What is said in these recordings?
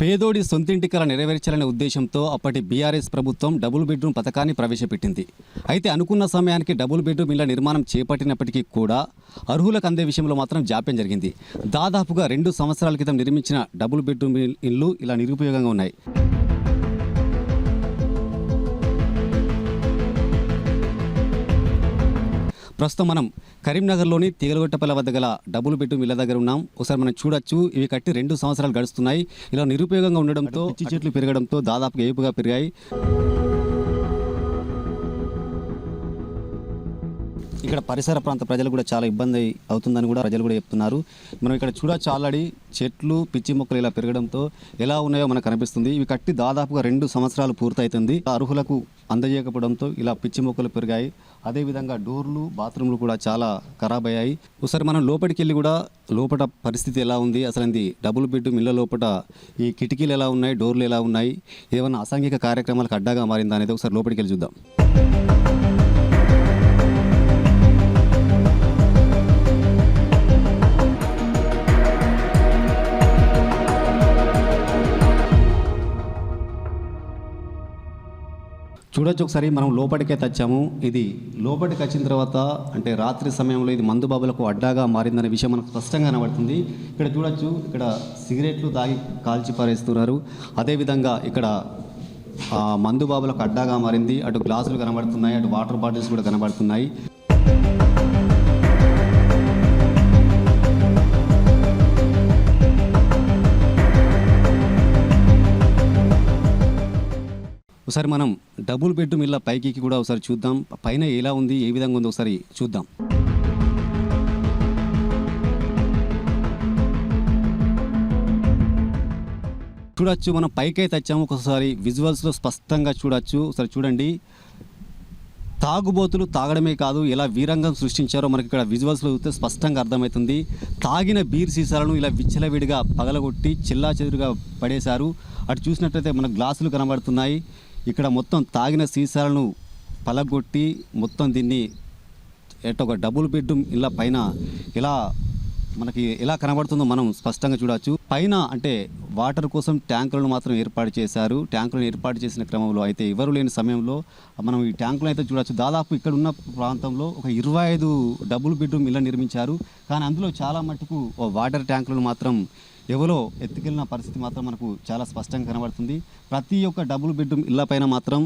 పేదోడి సొంతింటి కల నెరవేర్చాలనే ఉద్దేశంతో అప్పటి బీఆర్ఎస్ ప్రభుత్వం డబుల్ బెడ్రూమ్ పథకాన్ని ప్రవేశపెట్టింది. అయితే అనుకున్న సమయానికి డబుల్ బెడ్రూమ్ ఇళ్ళ నిర్మాణం చేపట్టినప్పటికీ కూడా అర్హులకు అందే విషయంలో మాత్రం జాప్యం జరిగింది. దాదాపుగా రెండు సంవత్సరాల క్రితం నిర్మించిన డబుల్ బెడ్రూమ్ ఇల్లు ఇలా నిరుపయోగంగా ఉన్నాయి. ప్రస్తుతం మనం కరీంనగర్లోని తీగలగొట్టపల్లి వద్ద గల డబుల్ బెడ్రూమ్ ఇళ్ళ దగ్గర ఉన్నాం. ఒకసారి మనం చూడొచ్చు. ఇవి కట్టి రెండు సంవత్సరాలు గడుస్తున్నాయి. ఇలా నిరుపయోగంగా ఉండడంతో పిచ్చి చెట్లు పెరగడంతో దాదాపుగా ఏపుగా పెరిగాయి. ఇక్కడ పరిసర ప్రాంత ప్రజలు కూడా చాలా ఇబ్బంది అవుతుందని కూడా ప్రజలు కూడా చెప్తున్నారు. మనం ఇక్కడ చూడొచ్చు ఆల్రెడీ చెట్లు పిచ్చి మొక్కలు ఇలా పెరగడంతో ఎలా ఉన్నాయో మనకు కనిపిస్తుంది. ఇవి కట్టి దాదాపుగా రెండు సంవత్సరాలు పూర్తవుతుంది అర్హులకు అందజేయకపోవడంతో ఇలా పిచ్చి మొక్కలు పెరిగాయి. అదేవిధంగా డోర్లు బాత్రూమ్లు కూడా చాలా ఖరాబ్ అయ్యాయి. ఒకసారి మనం లోపలికి వెళ్ళి కూడా లోపల పరిస్థితి ఎలా ఉంది? అసలు ఇది డబుల్ బెడ్ ఇళ్ళ లోపల ఈ కిటికీలు ఎలా ఉన్నాయి? డోర్లు ఎలా ఉన్నాయి? ఏమైనా అసాంఘిక కార్యక్రమాలకు అడ్డాగా మారిందా అనేది ఒకసారి లోపలికి వెళ్ళి చూద్దాం. చూడొచ్చు ఒకసారి మనం లోపలికే తెచ్చాము. ఇది లోపలికి వచ్చిన తర్వాత అంటే రాత్రి సమయంలో ఇది మందు బాబులకు అడ్డాగా మారిందనే విషయం మనకు స్పష్టంగా కనబడుతుంది. ఇక్కడ చూడొచ్చు ఇక్కడ సిగరెట్లు తాగి కాల్చి పారేస్తున్నారు. అదేవిధంగా ఇక్కడ ఆ, మందు బాబులకు అడ్డాగా మారింది. అటు గ్లాసులు కనబడుతున్నాయి అటు వాటర్ బాటిల్స్ కూడా కనబడుతున్నాయి. ఒకసారి మనం డబుల్ బెడ్రూమ్ ఇళ్ళ పైకి కూడా ఒకసారి చూద్దాం. పైన ఎలా ఉంది ఏ విధంగా ఉందో ఒకసారి చూద్దాం. చూడొచ్చు మనం పైకి వచ్చాము ఒకసారి. విజువల్స్లో స్పష్టంగా చూడొచ్చు. ఒకసారి చూడండి. తాగుబోతులు తాగడమే కాదు ఎలా వీరంగం సృష్టించారో మనకి ఇక్కడ విజువల్స్లో చూస్తే స్పష్టంగా అర్థమవుతుంది. తాగిన బీర్ సీసాలను ఇలా విచ్చలవిడిగా పగలగొట్టి చిల్లా చెదురుగా పడేశారు. అటు చూసినట్లయితే మన గ్లాసులు కనబడుతున్నాయి. ఇక్కడ మొత్తం తాగిన సీసాలను పలగొట్టి మొత్తం దీన్ని ఎట్ట ఒక డబుల్ బెడ్రూమ్ ఇళ్ళ పైన ఇలా మనకి ఎలా కనబడుతుందో మనం స్పష్టంగా చూడవచ్చు. పైన అంటే వాటర్ కోసం ట్యాంకులను మాత్రం ఏర్పాటు చేశారు. ట్యాంకులను ఏర్పాటు చేసిన క్రమంలో అయితే ఎవరు లేని సమయంలో మనం ఈ ట్యాంకులను అయితే చూడవచ్చు. దాదాపు ఇక్కడ ఉన్న ప్రాంతంలో ఒక ఇరవై ఐదు డబుల్ బెడ్రూమ్ ఇళ్ళ నిర్మించారు. కానీ అందులో చాలా మటుకు వాటర్ ట్యాంకులను మాత్రం ఎవరో ఎత్తుకెళ్ళిన పరిస్థితి మాత్రం మనకు చాలా స్పష్టంగా కనబడుతుంది. ప్రతి ఒక్క డబుల్ బెడ్రూమ్ ఇళ్ళ పైన మాత్రం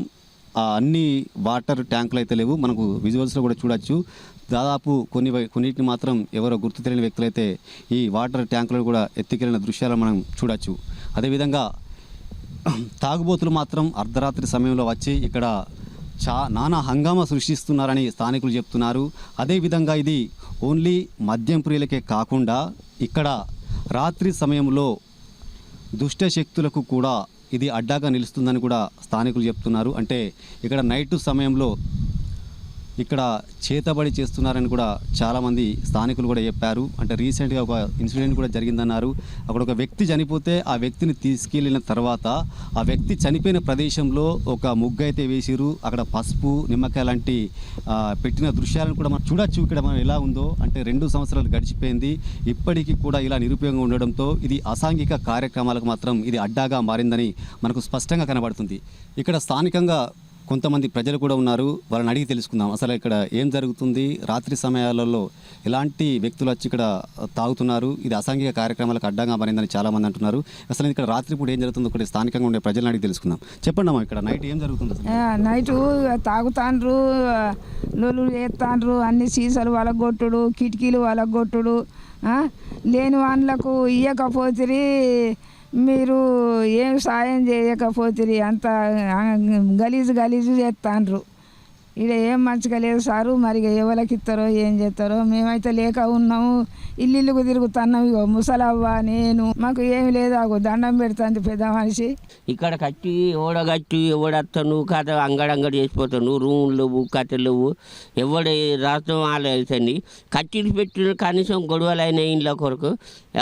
అన్ని వాటర్ ట్యాంకులు అయితే లేవు. మనకు విజువల్స్లో కూడా చూడొచ్చు. దాదాపు కొన్ని వై- కొన్నిటిని మాత్రం ఎవరో గుర్తు తెలియని వ్యక్తులైతే ఈ వాటర్ ట్యాంకులను కూడా ఎత్తికెళ్ళిన దృశ్యాలు మనం చూడొచ్చు. అదేవిధంగా తాగుబోతులు మాత్రం అర్ధరాత్రి సమయంలో వచ్చి ఇక్కడ చా నానా హంగామా సృష్టిస్తున్నారని స్థానికులు చెప్తున్నారు. అదేవిధంగా ఇది ఓన్లీ మద్యం ప్రియులకే కాకుండా ఇక్కడ రాత్రి సమయంలో దుష్ట శక్తులకు కూడా ఇది అడ్డాగా నిలుస్తుందని కూడా స్థానికులు చెప్తున్నారు. అంటే ఇక్కడ నైట్ సమయంలో ఇక్కడ చేతబడి చేస్తున్నారని కూడా చాలామంది స్థానికులు కూడా చెప్పారు. అంటే రీసెంట్గా ఒక ఇన్సిడెంట్ కూడా జరిగిందన్నారు. అక్కడ ఒక వ్యక్తి చనిపోతే ఆ వ్యక్తిని తీసుకెళ్ళిన తర్వాత ఆ వ్యక్తి చనిపోయిన ప్రదేశంలో ఒక ముగ్గు అయితే వేసిరు అక్కడ పసుపు నిమ్మకాయ లాంటి పెట్టిన దృశ్యాలను కూడా మనం చూడొచ్చు. ఇక్కడ మనం ఎలా ఉందో. అంటే రెండు సంవత్సరాలు గడిచిపోయింది. ఇప్పటికీ కూడా ఇలా నిరుపయోగంగా ఉండడంతో ఇది అసాంఘిక కార్యక్రమాలకు మాత్రం ఇది అడ్డాగా మారిందని మనకు స్పష్టంగా కనబడుతుంది. ఇక్కడ స్థానికంగా కొంతమంది ప్రజలు కూడా ఉన్నారు. వాళ్ళని అడిగి తెలుసుకుందాం. అసలు ఇక్కడ ఏం జరుగుతుంది? రాత్రి సమయాలలో ఎలాంటి వ్యక్తులు వచ్చి ఇక్కడ తాగుతున్నారు? ఇది అసాంఘిక కార్యక్రమాలకు అడ్డంగా మారిందని చాలామంది అంటున్నారు. అసలు ఇక్కడ రాత్రిపూట ఏం జరుగుతుందో ఒకటి స్థానికంగా ఉండే ప్రజలను అడిగి తెలుసుకుందాం. చెప్పండి అమ్మా ఇక్కడ నైట్ ఏం జరుగుతుంది నైట్ నైటు తాగుతాండ్రు లోలు వేస్తాండ్రు అన్ని సీసాలు వలగొట్టుడు కిటికీలు వలగొట్టుడు లేని వాళ్ళకు ఇయ్యకపోతే మీరు ఏం సాయం చేయకపోతే అంత గలీజు గలీజు చేస్తాండ్రు ఇక్కడ ఏం మంచిగా లేదు సారు మరి ఇక ఎవరికి ఇస్తారో ఏం చేస్తారో మేమైతే లేక ఉన్నాము. ఇల్లు ఇల్లుకు తిరుగుతున్నాం ఇగో ముసలవ్వ నేను. మాకు ఏమి లేదు ఆగో దండం పెడుతుంది పెద్ద మనిషి. ఇక్కడ కట్టి ఎవడ కట్టి ఎవడత్తను కథ అంగడంగడి చేసిపోతాను రూములు లేవు కథలు లేవు. ఎవడు రాష్ట్రం వాళ్ళు వెళ్తుంది కట్టిలు పెట్టిన కనీసం గొడవలైన ఇండ్ల కొరకు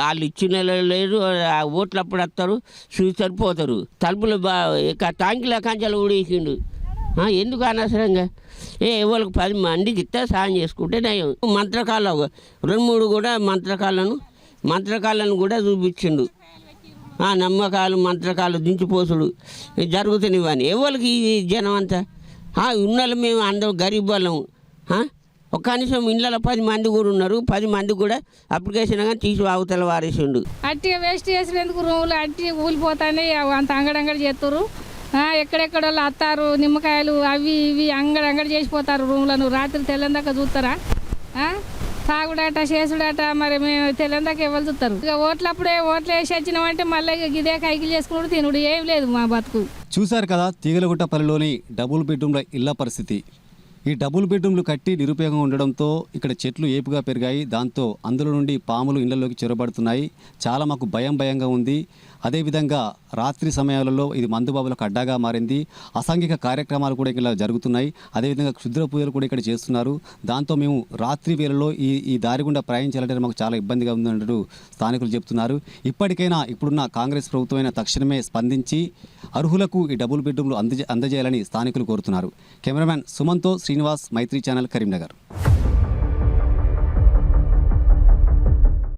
వాళ్ళు ఇచ్చిన లేదు ఆ ఓట్లప్పుడు వస్తారు చూసి సరిపోతారు తలుపులు బా ఇక టాంకిల కంచెలు ఊడేసిండు. ఎందుకు అనవసరంగా? ఏ ఎవరికి పది మందికి ఇస్తే సాయం చేసుకుంటే నయం. మంత్రకాలు రెండు మూడు కూడా మంత్రకాలను మంత్రకాలను కూడా చూపించిండు. ఆ నమ్మకాలు మంత్రకాలు దించిపోసుడు ఇవి ఎవరికి ఈ జనం అంతా? ఉన్నలు మేము అందరం గరీబ్ వాళ్ళం. ఒక కనీసం ఇళ్ళలో పది మంది కూడా ఉన్నారు. పది మంది కూడా అప్లికేషన్ కానీ తీసి అవతల వారేసిండు. అట్టిగా వేస్ట్ చేసినందుకు రూములు అట్టి ఊలిపోతానే అంత అంగడంగడి చేస్తారు ఎక్కడెక్కడ వాళ్ళు అత్తారు నిమ్మకాయలు అవి ఇవి అంగడంగడి చేసిపోతారు రూమ్లను. రాత్రి తెల్లందాక చూస్తారా? ఆ? తాగుడాట చేసుడాట మరి మేము తెల్లందాక ఎవరు చూస్తారు? ఇక ఓట్లప్పుడే ఓట్లు వేసి వచ్చినామంటే మళ్ళీ ఇదే కైకిలు చేసుకున్నాడు తినుడు ఏం లేదు మా బతుకు. చూశారు కదా తీగలగుట్టపల్లిలోని డబుల్ బెడ్రూమ్ల ఇళ్ళ పరిస్థితి. ఈ డబుల్ బెడ్రూమ్లు కట్టి నిరుపయోగం ఉండడంతో ఇక్కడ చెట్లు ఏపుగా పెరిగాయి. దాంతో అందులో నుండి పాములు ఇళ్ళలోకి చొరబడుతున్నాయి. చాలా మాకు భయం భయంగా ఉంది. అదేవిధంగా రాత్రి సమయాలలో ఇది మందుబాబులకు అడ్డాగా మారింది. అసాంఘిక కార్యక్రమాలు కూడా ఇక్కడ జరుగుతున్నాయి. అదేవిధంగా క్షుద్ర పూజలు కూడా ఇక్కడ చేస్తున్నారు. దాంతో మేము రాత్రి వేళలో ఈ ఈ దారి గుండా ప్రయాణించాలంటే మాకు చాలా ఇబ్బందిగా ఉందంటూ స్థానికులు చెప్తున్నారు. ఇప్పటికైనా ఇప్పుడున్న కాంగ్రెస్ ప్రభుత్వమైన తక్షణమే స్పందించి అర్హులకు ఈ డబుల్ బెడ్రూమ్లు అందజే అందజేయాలని స్థానికులు కోరుతున్నారు. కెమెరామ్యాన్ సుమంతో శ్రీనివాస్ మైత్రి ఛానల్ కరీంనగర్.